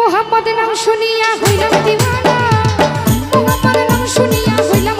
মোহাম্মদ নাম শুনিয়া হইলাম দিওয়ানা। মোহাম্মদ নাম শুনিয়া হইলাম